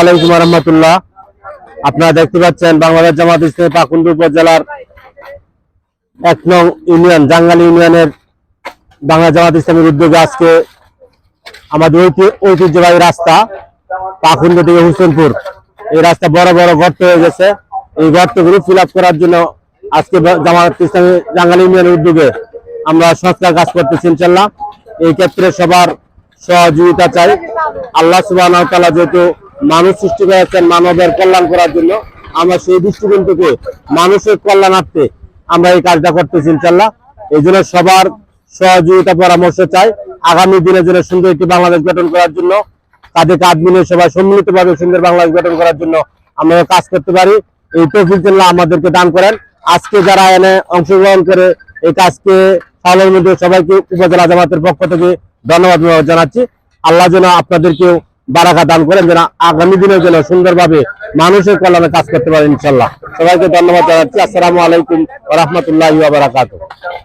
আলাইকুম রহমতুল্লাহ আপনারা দেখতে পাচ্ছেন বাংলাদেশ জামাত ইসলামী পাকুন্দ উপজেলার এক নং ইউনিয়ন, জাঙ্গালি ইউনিয়নের বাংলা জামাত ইসলামের উদ্যোগে আজকে আমাদের ঐতিহ্যবাহী রাস্তা পাকুন্দ থেকে হুসেনপুর। এই রাস্তা বড় বড় গর্ত হয়ে গেছে। এই গর্তগুলো ফিল করার জন্য আজকে জামাত ইসলামী জাঙ্গালি ইউনিয়নের উদ্যোগে আমরা সংস্কার কাজ করতেছি ইনশাল্লাহ এই ক্ষেত্রে সবার সহযোগিতা চাই। আল্লাহ সুবাহ যেহেতু মানুষ সৃষ্টি করেছেন মানবের কল্যাণ করার জন্য। আমরা সেই দৃষ্টিকোণ থেকে মানুষের কল্যাণার্থে আমরা এই কাজটা করতেছি, ইনশাল্লাহ। এই জন্য সবার সহযোগিতা পরামর্শ চাই। আগামী দিনের জন্য সুন্দর একটি বাংলাদেশ গঠন করার জন্য কাঁধে কাঁধ মিলে সবাই সম্মিলিত ভাবে সুন্দর বাংলাদেশ গঠন করার জন্য আমরা কাজ করতে পারি। এই তৌফিক আল্লাহ আমাদেরকে দান করেন। আজকে যারা এনে অংশগ্রহণ করে এই কাজকে সালের মধ্যে সবাইকে উপজেলা জামাতের পক্ষ থেকে ধন্যবাদ জানাচ্ছি। আল্লাহ যেন আপনাদেরকে বারাকা দান করেন যেন আগামী দিনের জন্য সুন্দরভাবে মানুষের কল্যাণে কাজ করতে পারেন ইনশাল্লাহ সবাইকে ধন্যবাদ জানাচ্ছি। আসসালামু আলাইকুম রহমতুল্লাহ বারাকাতুহ।